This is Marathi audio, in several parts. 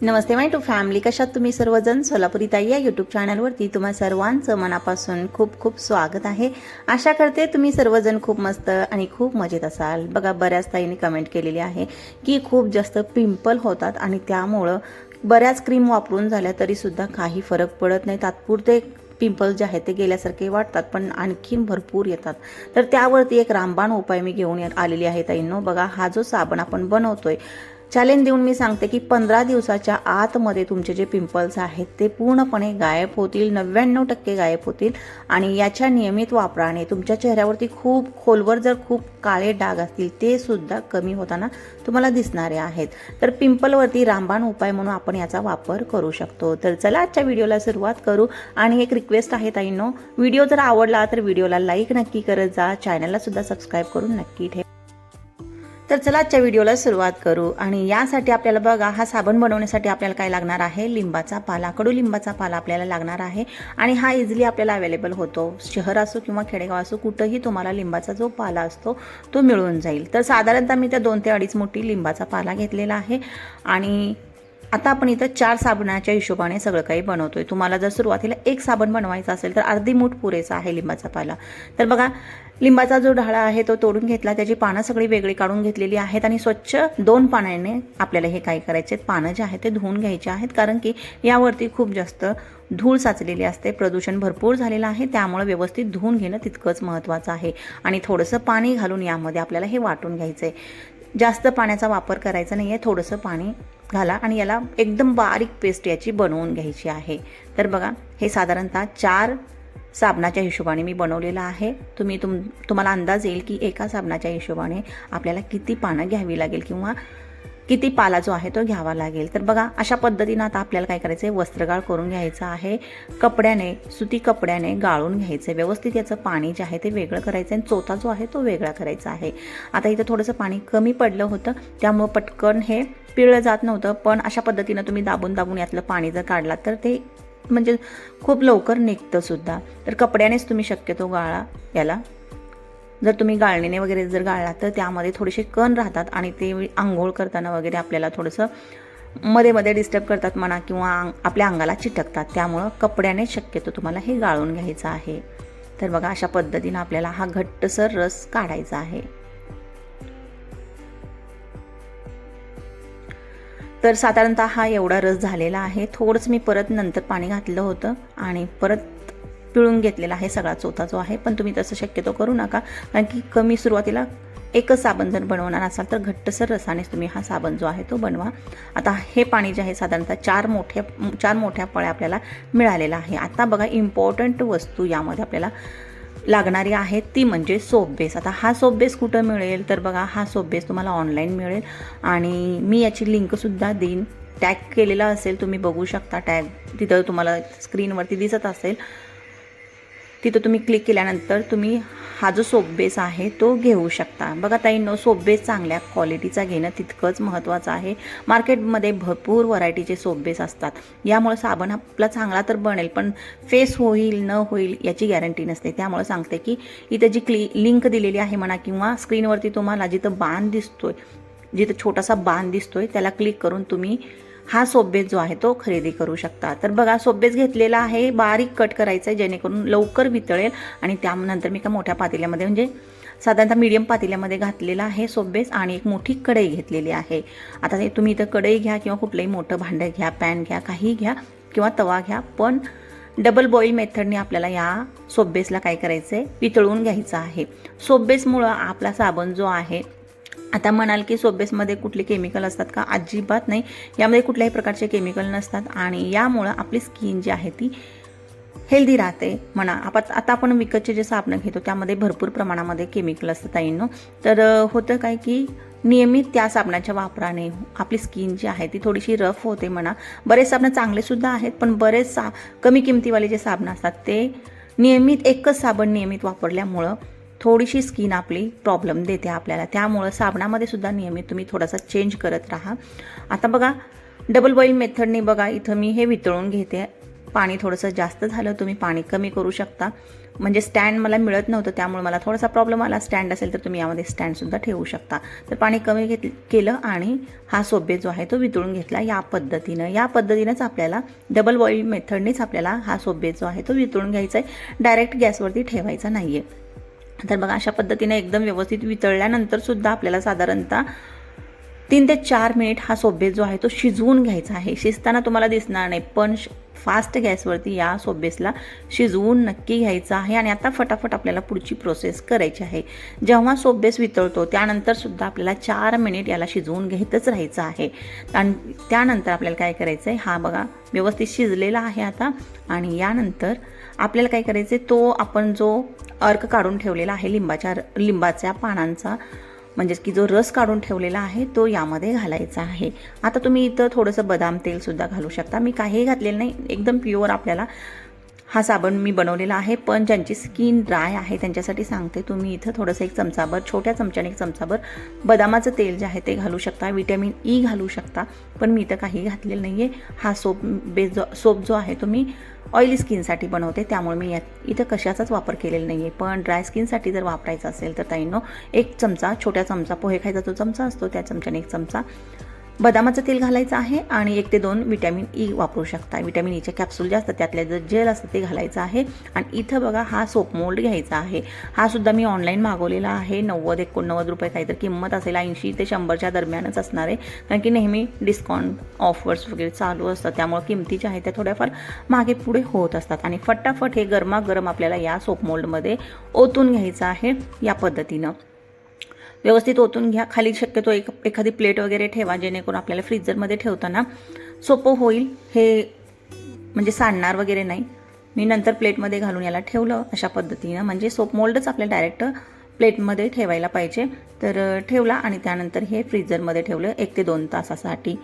नमस्ते माय टू फॅमिली कशात तुम्ही सर्वजण? सोलापुरी ताई या यूट्यूब चॅनलवरती तुम्हा सर्वांचं मनापासून खूप खूप स्वागत आहे. आशा करते तुम्ही सर्वजण खूप मस्त आणि खूप मजेत असाल. बघा बऱ्याच ताईंनी कमेंट केलेली आहे की खूप जास्त पिंपल होतात आणि त्यामुळं बऱ्याच क्रीम वापरून झाल्या तरीसुद्धा काही फरक पडत नाही. तात्पुरते पिंपल जे आहेत ते गेल्यासारखे वाटतात पण आणखीन भरपूर येतात. तर त्यावरती एक रामबाण उपाय मी घेऊन येत- आलेली आहे ताईंनो. बघा हा जो साबण आपण बनवतोय चॅलेंज देऊन मी सांगते की पंधरा दिवसाच्या आतमध्ये तुमचे जे पिंपल्स आहेत ते पूर्णपणे गायब होतील नव्याण्णव टक्के गायब होतील आणि याच्या नियमित वापराने तुमच्या चेहऱ्यावरती खूप खोलवर जर खूप काळे डाग असतील ते सुद्धा कमी होताना तुम्हाला दिसणारे आहेत. तर पिंपलवरती रामबाण उपाय म्हणून आपण याचा वापर करू शकतो. तर चला आजच्या व्हिडिओला सुरुवात करू आणि एक रिक्वेस्ट आहे ताईंनो. व्हिडिओ जर आवडला तर व्हिडिओला लाईक नक्की करत जा. चॅनलला सुद्धा सबस्क्राईब करून नक्की ठेवा. चला आजच्या व्हिडिओला सुरुवात करू. आणि यासाठी आपल्याला बघा हा साबण बनवण्यासाठी आपल्याला काय लागणार आहे? लिंबाचा पाला कडुलिंबाचा पाला आपल्याला लागणार आहे. आणि हा इझिली आपल्याला अवेलेबल होतो. शहर असो किंवा खेडेगाव असो कुठंही तुम्हाला लिंबाचा जो पाला असतो तो मिळून जाईल. तर साधारणतः मी त्या दोन ते अडीच मोठी लिंबाचा पाला घेतलेला आहे. आणि आता आपण इथं चार साबणाच्या हिशोबाने सगळं काही बनवतोय. तुम्हाला जर सुरुवातीला एक साबण बनवायचा असेल तर अर्धी मूठ पुरेसा आहे लिंबाचा पाला. तर बघा लिंबाचा जो ढाळा आहे तो तोडून घेतला त्याची पानं सगळी वेगळी काढून घेतलेली आहेत आणि स्वच्छ दोन पाण्याने आपल्याला हे काय करायचे पानं जे आहेत ते धुवून घ्यायचे आहेत कारण की यावरती खूप जास्त धूळ साचलेली असते प्रदूषण भरपूर झालेलं आहे त्यामुळे व्यवस्थित धुवून घेणं तितकंच महत्त्वाचं आहे. आणि थोडंसं पाणी घालून यामध्ये आपल्याला हे वाटून घ्यायचं आहे जास्त पाण्याचा वापर करायचा नाही आहे थोडंसं पाणी घाला आणि याला एकदम बारीक पेस्ट याची बनवून घ्यायची आहे. तर बघा हे साधारणतः चार साबणाच्या हिशोबाने मी बनवलेलं आहे. तुम्ही तुम तुम्हाला अंदाज येईल की एका साबणाच्या हिशोबाने आपल्याला किती पानं घ्यावी लागेल किंवा किती पाला जो आहे तो घ्यावा लागेल. तर बघा अशा पद्धतीनं आता आपल्याला काय करायचं आहे? वस्त्रगाळ करून घ्यायचं आहे. कपड्याने सुती कपड्याने गाळून घ्यायचं आहे. व्यवस्थित याचं पाणी जे आहे ते वेगळं करायचं आहे आणि चोथा जो आहे तो वेगळा करायचा आहे. आता इथं थोडंसं पाणी कमी पडलं होतं त्यामुळं पटकन हे पिळलं जात नव्हतं पण अशा पद्धतीनं तुम्ही दाबून दाबून यातलं पाणी जर काढलात तर ते म्हणजे खूप लवकर निघतं सुद्धा. तर कपड्यानेच तुम्ही शक्यतो गाळा याला. जर तुम्ही गाळणीने वगैरे जर गाळला तर त्यामध्ये थोडेसे कण राहतात आणि ते आंघोळ करताना वगैरे आपल्याला थोडंसं मध्ये मध्ये डिस्टर्ब करतात म्हणा किंवा अंग- आपल्या अंगाला चिटकतात. त्यामुळं कपड्याने शक्यतो तुम्हाला हे गाळून घ्यायचं आहे. तर बघा अशा पद्धतीनं आपल्याला हा घट्टसर रस काढायचा आहे. तर साधारणतः हा एवढा रस झालेला आहे. थोडंच मी परत नंतर पाणी घातलं होतं आणि परत पिळून घेतलेला आहे सगळा चोथा जो आहे. पण तुम्ही तसं शक्यतो करू नका कारण की कमी सुरुवातीला एकच साबण जर बनवणार असाल तर घट्टसर रसानेच तुम्ही हा साबण जो आहे तो बनवा. आता हे पाणी जे आहे साधारणतः चार मोठ्या चार मोठ्या पळ्या आपल्याला मिळालेलं आहे. आता बघा इम्पॉर्टंट वस्तू यामध्ये आपल्याला लागणारी आहेत ती म्हणजे सोप बेस आता हा सोप बेस कुठं मिळेल? तर बघा हा सोप बेस तुम्हाला ऑनलाईन मिळेल. आणि मी याची लिंकसुद्धा देईन. टॅग केलेला असेल तुम्ही बघू शकता. टॅग तिथं तुम्हाला स्क्रीनवरती दिसत असेल. तिथं तुम्ही क्लिक केल्यानंतर तुम्ही हा जो सोपबेस आहे तो घेऊ शकता. बघा ताईंनो सोपबेस चांगल्या क्वालिटीचा घेणं तितकंच महत्त्वाचं आहे. मार्केटमध्ये भरपूर व्हरायटीचे सोपबेस असतात. यामुळे साबण आपला चांगला तर बनेल पण फेस होईल न होईल याची गॅरंटी नसते. त्यामुळे सांगते की इथं जी क्ली लिंक दिलेली आहे म्हणा किंवा स्क्रीनवरती तुम्हाला जिथं बाण दिसतोय जिथं छोटासा बाण दिसतोय त्याला क्लिक करून तुम्ही हा सोबेस जो आहे तो खरेदी करू शकता. तर बघा सोबेस घेतलेला आहे बारीक कट करायचा आहे जेणेकरून लवकर वितळेल आणि त्यानंतर मी का मोठ्या पातेल्यामध्ये म्हणजे साधारणतः मीडियम पातेल्यामध्ये घातलेला आहे सोबेस आणि एक मोठी कढई घेतलेली आहे. आता हे तुम्ही इथं कढई घ्या किंवा कुठलंही मोठं भांडं घ्या पॅन घ्या काही घ्या किंवा तवा घ्या पण डबल बॉईल मेथडने आपल्याला या सोबेसला काय करायचं आहे वितळून घ्यायचं आहे. सोबेसमुळं आपला साबण जो आहे आता म्हणाल की सोबेसमध्ये कुठले केमिकल असतात का? अजिबात नाही. यामध्ये कुठल्याही प्रकारचे केमिकल नसतात आणि यामुळं आपली स्किन जी आहे ती हेल्दी राहते म्हणा. आपण आता आपण विकतचे जे साबणं घेतो त्यामध्ये भरपूर प्रमाणामध्ये केमिकल असतं ताईंनो. तर होतं काय की नियमित त्या साबणाच्या वापराने आपली स्किन जी आहे ती थोडीशी रफ होते म्हणा. बरेच साबणं चांगलेसुद्धा आहेत पण बरेच सा कमी किमतीवाले जे साबणं असतात ते नियमित एकच साबण नियमित वापरल्यामुळं थोडीशी स्किन आपली प्रॉब्लेम देते आपल्याला. त्यामुळं साबणामध्ये सुद्धा नियमित तुम्ही थोडासा चेंज करत राहा. आता बघा डबल बॉईल मेथडने बघा इथं मी हे वितळून घेते. पाणी थोडंसं जास्त झालं तुम्ही पाणी कमी करू शकता. म्हणजे स्टँड मला मिळत नव्हतं त्यामुळे मला थोडासा प्रॉब्लेम आला. स्टँड असेल तर तुम्ही यामध्ये स्टँडसुद्धा ठेवू शकता. तर पाणी कमी घेत केलं आणि हा सोबे जो आहे तो वितळून घेतला या पद्धतीनं. या पद्धतीनंच आपल्याला डबल बॉईल मेथडनेच आपल्याला हा सोबे जो आहे तो वितळून घ्यायचा आहे डायरेक्ट गॅसवरती ठेवायचा नाही आहे तर बघा अशा पद्धतीने एकदम व्यवस्थित वितळल्यानंतर सुद्धा आपल्याला साधारणतः तीन ते चार मिनिट हा सोबेस जो आहे तो शिजवून घ्यायचा आहे. शिजताना तुम्हाला दिसणार नाही पण फास्ट गॅसवरती या सोबेसला शिजवून नक्की घ्यायचं आहे आणि आता फटाफट आपल्याला पुढची प्रोसेस करायची आहे. जेव्हा सोबेस वितळतो त्यानंतर सुद्धा आपल्याला चार मिनिट याला शिजवून घेतच राहायचं आहे. आणि त्यानंतर आपल्याला काय करायचं आहे हा बघा व्यवस्थित शिजलेला आहे आता आणि यानंतर आपल्याला काय करायचं आहे तो आपण जो अर्क काढून ठेवलेला आहे लिंबाच्या लिंबाच्या पानांचा म्हणजेच की जो रस काढून ठेवलेला आहे तो यामध्ये घालायचा आहे. आता तुम्ही इथं थोडंसं बदाम तेलसुद्धा घालू शकता. मी काहीही घातलेलं नाही एकदम प्युअर आपल्याला हा साबण मी बनवलेला आहे पण ज्यांची स्किन ड्राय आहे त्यांच्यासाठी सांगते तुम्ही इथं थोडंसं एक चमचाभर छोट्या चमच्याने एक चमचाभर बदामाचं तेल जे आहे ते घालू शकता विटॅमिन ई e घालू शकता. पण मी इथं काही घातलेलं नाही आहे हा सोप बेस जो सोप जो आहे तो मी ऑइली स्किनसाठी बनवते त्यामुळे मी यात इथं कशाचाच वापर केलेला नाही आहे पण ड्राय स्किनसाठी जर वापरायचं असेल तर ताईंनो एक चमचा छोट्या चमचा पोहे खायचा जो चमचा असतो त्या चमच्याने एक चमचा बदामाचं तेल घालायचं आहे आणि एक ते दोन विटॅमिन ई वापरू शकता. विटॅमिन ईच्या कॅप्सूल जे असतात त्यातले जे जेल असतं ते घालायचं आहे. आणि इथं बघा हा सोप मोल्ड घ्यायचा आहे. हा सुद्धा मी ऑनलाईन मागवलेला आहे. नव्वद एकोणनव्वद रुपये काहीतरी किंमत असेल. ऐंशी ते शंभरच्या दरम्यानच असणार आहे. कारण की नेहमी डिस्काउंट ऑफर्स वगैरे चालू असतात. त्यामुळे किमती ज्या आहेत त्या थोड्याफार मागे पुढे होत असतात. आणि फटाफट हे गरमागरम आपल्याला या सोप मोल्डमध्ये ओतून घ्यायचं आहे या पद्धतीनं. व्यवस्थित ओतून घ्या. खाली शक्यतो एक एखादी प्लेट वगैरे ठेवा जेणेकरून आपल्याला फ्रीजरमध्ये ठेवताना सोपं होईल. हे म्हणजे सांडणार वगैरे नाही. मी नंतर प्लेटमध्ये घालून याला ठेवलं अशा पद्धतीनं. म्हणजे सोप मोल्डच आपल्या डायरेक्ट प्लेटमध्ये ठेवायला पाहिजे. तर ठेवला आणि त्यानंतर हे फ्रीजरमध्ये ठेवलं एक ते दोन तासासाठी.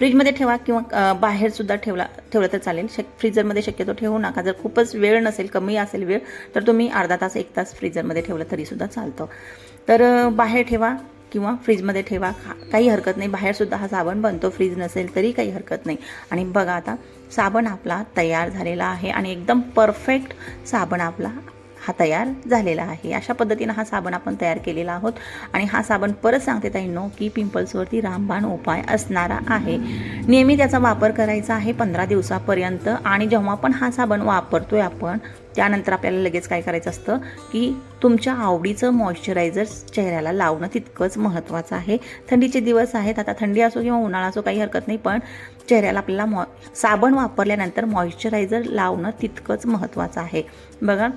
फ्रीजमध्ये ठेवा किंवा बाहेरसुद्धा ठेवला ठेवलं तर चालेल. शक फ्रीजरमध्ये शक्यतो ठेवू नका. जर खूपच वेळ नसेल कमी असेल वेळ तर तुम्ही अर्धा तास एक तास फ्रीजरमध्ये ठेवलं तरीसुद्धा चालतं. तर बाहेर ठेवा किंवा फ्रीजमध्ये ठेवा. काही हरकत नाही. बाहेरसुद्धा हा साबण बनतो. फ्रीज नसेल तरी काही हरकत नाही. आणि बघा आता साबण आपला तयार झालेला आहे आणि एकदम परफेक्ट साबण आपला हा तयार झालेला आहे. अशा पद्धतीनं हा साबण आपण तयार केलेला आहोत. आणि हा साबण परत सांगते ताईंनो की पिंपल्सवरती रामबाण उपाय असणारा आहे. नेहमी त्याचा वापर करायचा आहे पंधरा दिवसापर्यंत. आणि जेव्हा पण हा साबण वापरतोय आपण त्यानंतर आपल्याला लगेच काय करायचं असतं की तुमच्या आवडीचं मॉइश्चरायझर चेहऱ्याला लावणं तितकंच महत्त्वाचं आहे. थंडीचे दिवस आहेत आता थंडी असो किंवा उन्हाळा असो काही हरकत नाही पण चेहऱ्याला आपल्याला मॉ साबण वापरल्यानंतर मॉइश्चरायझर लावणं तितकंच महत्त्वाचं आहे. बघा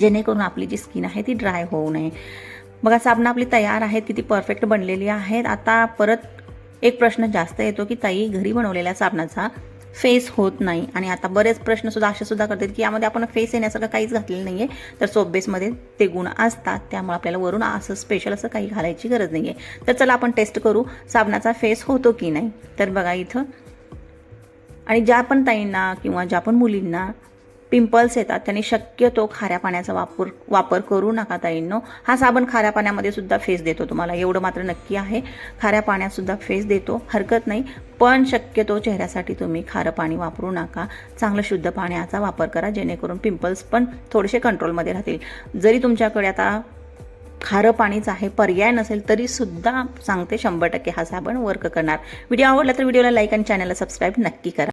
जेणेकरून आपली जी स्किन आहे ती ड्राय होऊ नये. बघा साबणं आपली तयार आहेत किती परफेक्ट बनलेली आहेत. आता परत एक प्रश्न जास्त येतो की ताई घरी बनवलेल्या साबणाचा फेस होत नाही. आणि आता बरेच प्रश्नसुद्धा असेसुद्धा असे सुद्धा करतात की यामध्ये आपण फेस येण्यासारखं काहीच घातलेलं नाही आहे तर सोबेसमध्ये ते गुण असतात. त्यामुळे आपल्याला वरून असं स्पेशल असं काही घालायची गरज नाही आहे तर चला आपण टेस्ट करू साबणाचा फेस होतो की नाही. तर बघा इथं. आणि ज्या पण ताईंना किंवा ज्या पण मुलींना पिंपल्स येतात. त्याने शक्यतो खाऱ्या पाण्याचा वापर वापर करू नका ताईंनो. हा साबण खाऱ्या पाण्यामध्ये सुद्धा फेस देतो तुम्हाला. एवढं मात्र नक्की आहे. खाऱ्या पाण्यात सुद्धा फेस देतो. हरकत नाही. पण शक्यतो चेहऱ्यासाठी तुम्ही खारं पाणी वापरू नका. चांगलं शुद्ध पाण्याचा वापर करा. जेणेकरून पिंपल्स पण थोडेसे कंट्रोलमध्ये राहतील. जरी तुमच्याकडे आता खारं पाणीच आहे पर्याय नसेल तरी सुद्धा सांगते शंभर टक्के हा साबण वर्क करणार. व्हिडिओ आवडला तर व्हिडिओला लाईक आणि चॅनलला सबस्क्राईब नक्की करा.